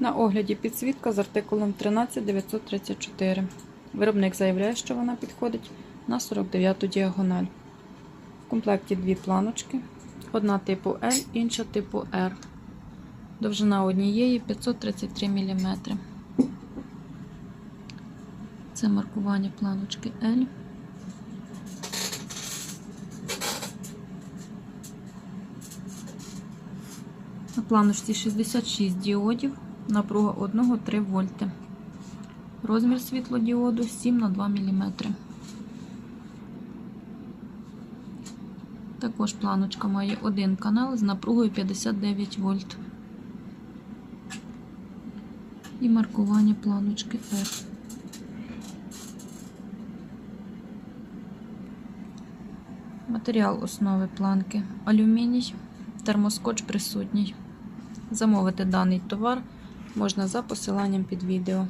На огляді підсвітка з артикулом 13934. Виробник заявляє, що вона підходить на 49-ту діагональ. В комплекті дві планочки. Одна типу L, інша типу R. Довжина однієї 533 мм. Це маркування планочки L. На планочці 66 діодів, напруга 1-3 вольти. Розмір світлодіоду 7 на 2 мм. Також планочка має один канал з напругою 59 вольт. І маркування планочки R. Матеріал основи планки алюміній, термоскотч присутній. Замовити даний товар можна за посиланням під відео.